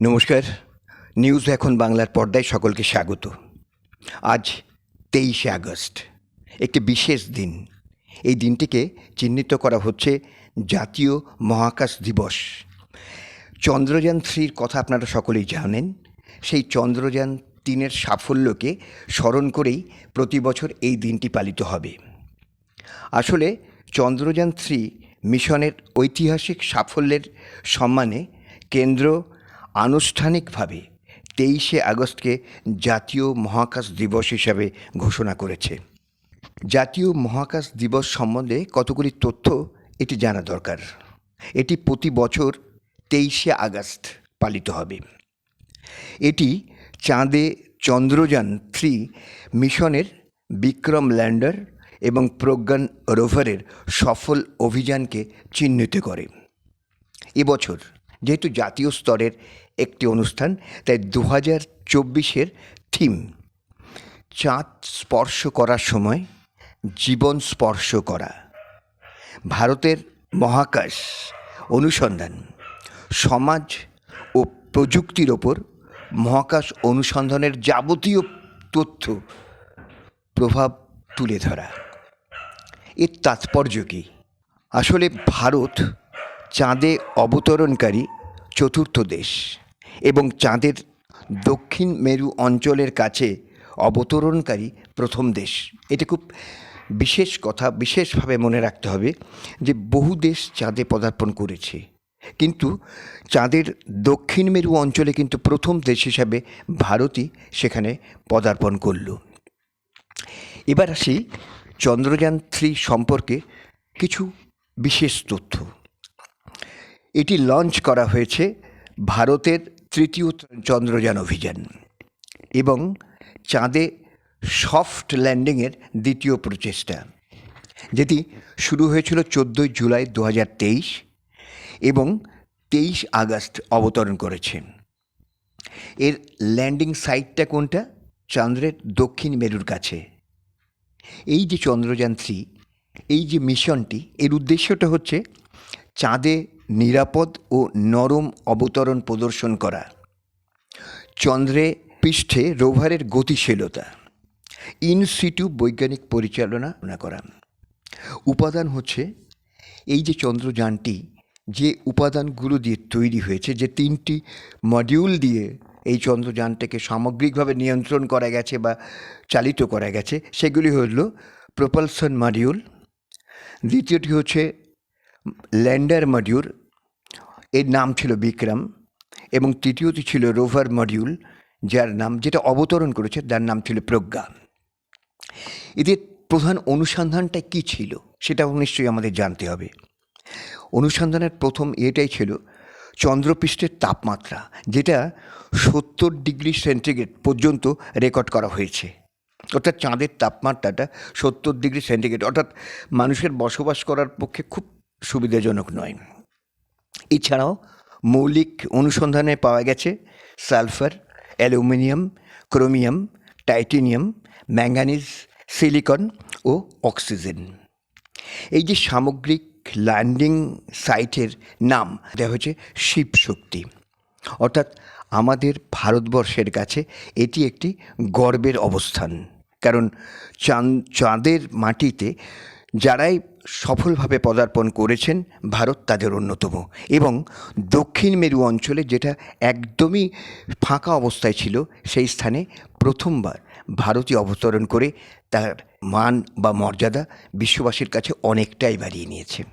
নমস্কার। নিউজ এখন বাংলার পর্দায় সকলকে স্বাগত। আজ তেইশে আগস্ট, একটি বিশেষ দিন। এই দিনটিকে চিহ্নিত করা হচ্ছে জাতীয় মহাকাশ দিবস। চন্দ্রযান থ্রির কথা আপনারা সকলেই জানেন। সেই চন্দ্রযান তিনের সাফল্যকে স্মরণ করেই প্রতি বছর এই দিনটি পালিত হবে। আসলে চন্দ্রযান থ্রি মিশনের ঐতিহাসিক সাফল্যের সম্মানে কেন্দ্র আনুষ্ঠানিকভাবে তেইশে আগস্টকে জাতীয় মহাকাশ দিবস হিসাবে ঘোষণা করেছে। জাতীয় মহাকাশ দিবস সম্বন্ধে কতগুলি তথ্য এটি জানা দরকার। এটি প্রতি বছর তেইশে আগস্ট পালিত হবে। এটি চাঁদে চন্দ্রযান থ্রি মিশনের বিক্রম ল্যান্ডার এবং প্রজ্ঞান রোভারের সফল অভিযানকে চিহ্নিত করে। এবছর যেহেতু জাতীয় স্তরের একটি অনুষ্ঠান, তাই দু হাজার চব্বিশের থিম। চাঁদ স্পর্শ করার সময়, জীবন স্পর্শ করা। ভারতের মহাকাশ অনুসন্ধান। সমাজ ও প্রযুক্তির ওপর মহাকাশ অনুসন্ধানের যাবতীয় তথ্য প্রভাব তুলে ধরা। এর তাৎপর্য কী? আসলে ভারত চাঁদে অবতরণকারী চতুর্থ দেশ। এবং চাঁদের দক্ষিণ মেরু অঞ্চলের কাছে অবতরণকারী প্রথম দেশ। এটা খুব বিশেষ কথা, বিশেষভাবে মনে রাখতে হবে যে বহু দেশ চাঁদে পদার্পণ করেছে। কিন্তু চাঁদের দক্ষিণ মেরু অঞ্চলে কিন্তু প্রথম দেশ হিসাবে ভারতই সেখানে পদার্পণ করল। এবার আসি চন্দ্রযান থ্রি সম্পর্কে কিছু বিশেষ তথ্য। এটি লঞ্চ করা হয়েছে ভারতের তৃতীয় চন্দ্রযান অভিযান এবং চাঁদে সফট ল্যান্ডিংয়ের দ্বিতীয় প্রচেষ্টা, যেটি শুরু হয়েছিল চোদ্দোই জুলাই দু হাজার তেইশ এবং তেইশ আগস্ট অবতরণ করেছেন এর ল্যান্ডিং সাইটটা কোনটা? চন্দ্রের দক্ষিণ মেরুর কাছে। এই যে চন্দ্রযান থ্রি, এই যে মিশনটি, এর উদ্দেশ্যটা হচ্ছে চাঁদে নিরাপদ ও নরম অবতরণ প্রদর্শন করা। চন্দ্রে পৃষ্ঠে রোভারের গতিশীলতা। ইন সিটু বৈজ্ঞানিক পরিচালনা করা। উপাদান হচ্ছে এই যে চন্দ্রযানটি যে উপাদানগুলো দিয়ে তৈরি হয়েছে, যে তিনটি মডিউল দিয়ে এই চন্দ্রযানটাকে সামগ্রিকভাবে নিয়ন্ত্রণ করা গেছে বা চালিত করা গেছে, সেগুলি হল প্রপালসন মডিউল, দ্বিতীয়টি হচ্ছে ল্যান্ডার মডিউল, এর নাম ছিল বিক্রম, এবং তৃতীয়টি ছিল রোভার মডিউল, যার নাম, যেটা অবতরণ করেছে তার নাম ছিল প্রজ্ঞা। এদের প্রধান অনুসন্ধানটা কী ছিল, সেটাও নিশ্চয়ই আমাদের জানতে হবে। অনুসন্ধানের প্রথম এটাই ছিল, চন্দ্রপৃষ্ঠের তাপমাত্রা, যেটা সত্তর ডিগ্রি সেন্টিগ্রেড পর্যন্ত রেকর্ড করা হয়েছে। অর্থাৎ চাঁদের তাপমাত্রাটা সত্তর ডিগ্রি সেন্টিগ্রেড, অর্থাৎ মানুষের বসবাস করার পক্ষে খুব সুবিধাজনক নয়। এছাড়াও মৌলিক অনুসন্ধানে পাওয়া গেছে sulphur, aluminium, chromium, titanium, manganese, silicon ও অক্সিজেন। এই যে সামগ্রিক ল্যান্ডিং সাইটের নাম, দেওয়া হয়েছে শিব শক্তি। অর্থাৎ আমাদের ভারতবর্ষের কাছে এটি একটি গর্বের অবস্থান। কারণ চাঁদ, চাঁদের মাটিতে যারাই সফলভাবে পদার্পণ করেছেন ভারত তাদের অন্যতম। এবং দক্ষিণ মেরু অঞ্চলে যেটা একদমই ফাঁকা অবস্থায় ছিল, সেই স্থানে প্রথমবার ভারতীয় অবতরণ করে তার মান বা মর্যাদা বিশ্ববাসীর কাছে অনেকটাই বাড়িয়ে নিয়েছে